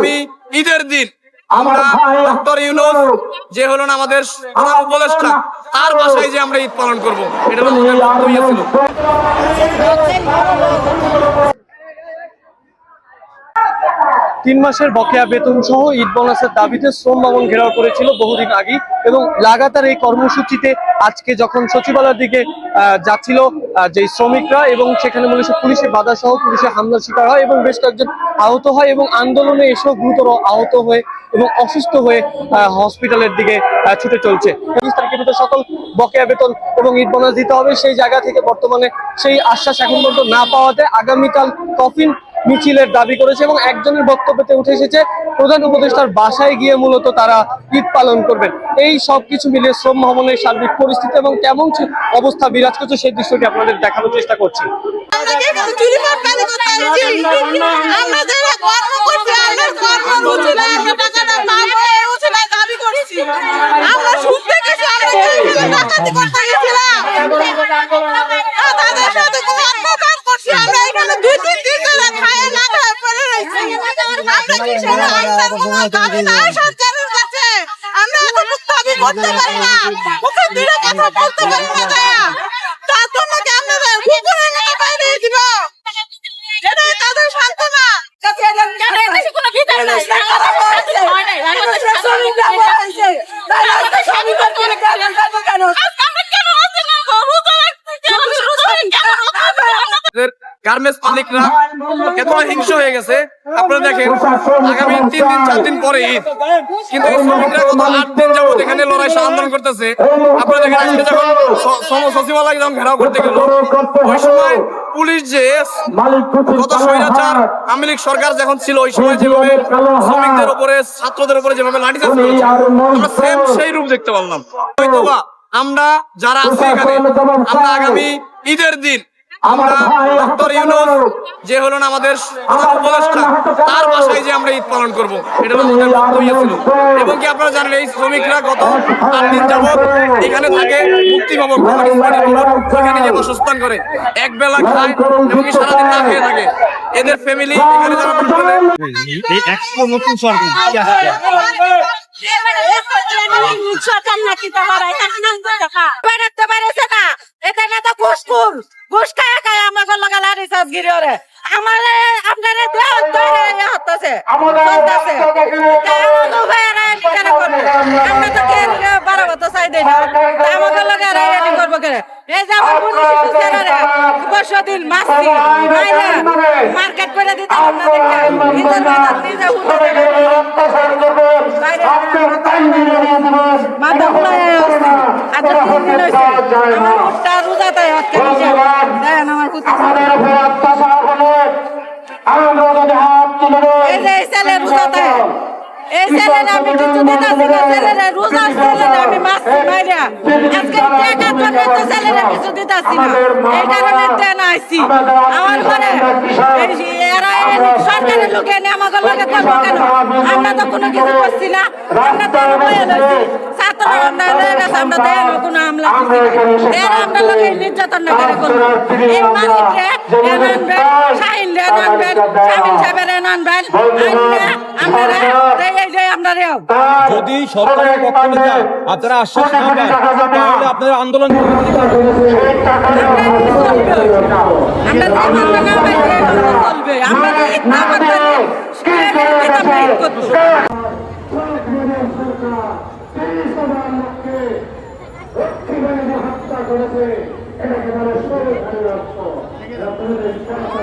আগামী ঈদের দিন আমরা ডক্টর ইউনুস যে হলেন আমাদের প্রধান উপদেষ্টা তার বাসায় যে আমরা ঈদ পালন করব এটা হলো আমাদের বক্তব্য। ছিল তিন মাসের বকেয়া বেতন সহ ঈদ বোনাসের দাবিতে শ্রম ভবন ঘেরাও করেছিল বহুদিন আগে এবং লাগাতার এই কর্মসূচিতে আজকে যখন সচিবালয়ের দিকে যাচ্ছিল যে শ্রমিকরা এবং সেখানে মূলত পুলিশের বাধা সহ পুলিশের হামলার শিকার হয় এবং বেশ কয়েকজন আহত হয় এবং আন্দোলনে এসেও গুরুতর আহত হয়ে এবং অসুস্থ হয়ে হসপিটালের দিকে ছুটে চলছে। পঁচিশ তারিখের ভিতরে সকল বকেয়া বেতন এবং ঈদ বোনাস দিতে হবে। সেই জায়গা থেকে বর্তমানে সেই আশ্বাস এখন পর্যন্ত না পাওয়াতে আগামীকাল কফিন মিছিলের দাবি করেছে এবং একজনের বক্তব্যতে উঠে এসেছে, প্রধান উপদেষ্টার বাসায় গিয়ে মূলত তারা ঈদ পালন করবেন। এই সব কিছু মিলিয়ে শ্রম ভবনের সার্বিক পরিস্থিতি এবং কেমন অবস্থা বিরাজ করছে সেই দৃশ্যটি আপনাদের দেখানোর চেষ্টা করছি। আমরা করতে আসছি? আমরা যারা কর্ম করছি, আমরা কর্ম উচিলায় আমরা টাকাটা পাবো, এই উচিলায় দাবি করছি। আমরা সুদ দেখেছি, আমরা কেউ ডাকাতি করতে গেছিলাম। আর তাদের সাথে কোনো অত্যাচার করছি, আমরা এখানে দুই তিন দিন ধরে খায়ে না খায়ে পড়ে রয়েছি। আমরা কিসের আইসার কোনো দাবি নাই সরকারের কাছে। আমরা এতটুকু দাবি করতে পারি না। মুখে দৃঢ় কথা বলতে পারি না দয়া। তার জন্য কি আপনারা কুকুরে নিয়ে বাইরে দিব? এটাই তাদের সান্ত্বনা। কেন এর দেশে কোনো ভিতর নাই? শ্রমিকরা বলেছে, তারা আজকে স্বামীদের করে কেন, কেন, কেন? আজকে আমরা কেন আছি না গো? রোজা রাখছি কেন? শ্রমিক কেন রোজা রাখছি? গার্মেন্টস মালিকরা এতটা হিংস্র হয়ে গেছে। আপনারা দেখেন, আগামী তিন দিন, চার দিন পরে ঈদ। কিন্তু শ্রমিকরা আট দিন এখানে লড়াই আন্দোলন করতেছে। আপনারা দেখেন, আজকে যখন সচিবালয় যখন ঘেরাও করতে গেল, ওই সময় পুলিশ যে স্বৈরাচার আওয়ামী লীগ সরকার যখন ছিল, ওই সময় যেভাবে শ্রমিকদের উপরে, ছাত্রদের উপরে যেভাবে লাঠিচার্জ করেছে আমরা সেম সেই রূপ দেখতে পারলাম। হয়তোবা আমরা যারা আছি এখানে, আমরা আগামী ঈদের দিন আমরা ডক্টর ইউনুস যে হলেন আমাদের উপদেষ্টা তার বাসায় যে আমরা ঈদ পালন করব এটা হলো আমাদের বক্তব্য ছিল। এবং কি আপনারা জানেন এই শ্রমিকরা গত আট দিন যাবত এখানে থাকে মুক্তি ভবন কমিউনিস্ট পার্টি ভবন ওইখানে যে বাসস্থান করে এক বেলা খায় এবং কি সারাদিন না খেয়ে। থাকে। এদের ফ্যামিলি এখানে যারা এই এক্সপো নতুন সরকার সরকার নাকি তোমার? এখানে টাকা ঘুষখুর ঘুষ খায় খায় আমাকে লগা লারি সাজ গিরি ওরে আমারে আপনারে দেহ ধরে ইয়ে হতেছে চলতেছে আমাকে ভাইয়েরা এটি কেন করবে আমরা তো কে বারো বছর চাই দেই না আমাকে লগা এটি করব কেন? এই যে আমার শিশু ছেলেরা বর্ষ দিন মাসি মাইরা মার্কেট করে দিতে আপনাদেরকে। নিজের বাজার নিজে উঠে বাইরে মাথা ফুলাই আসছি। আজ তিন দিন হয়েছে আমার মুখটা আজকে দেন আমার কুতি এই যে এই ছেলে রোজাতে এই ছেলেরা আমি কিছু দিতেছি না ছেলেরা রোজা ছেলেরা আমি মাছ মাইরা আজকে টাকার জন্য তো ছেলেরা কিছু দিতেছি না এই কারণে দেন আইছি আমার ঘরে এরা সরকারের লোকে এনে আমাকে লোকে করব কেন? আমরা তো কোনো কিছু করছি না। আমরা তো বয়ে লইছি আমরা রয়ে গেছে আমরা দেন কোনো আমলা দেন আমরা লোকে নির্যাতন না করে করব এই মালিকরে এন শাহিন রে আনবেন শামিন সাহেবের এন আমরা এই এই যে আমরা রেও যদি সরকারের পক্ষ থেকে আপনারা আশ্বাস না পান তাহলে আপনারা আন্দোলন চলবে। আমরা না করতে আমরা ঈদ করতে হত্যা করেছে এটা একেবারে সরকারি রাষ্ট্র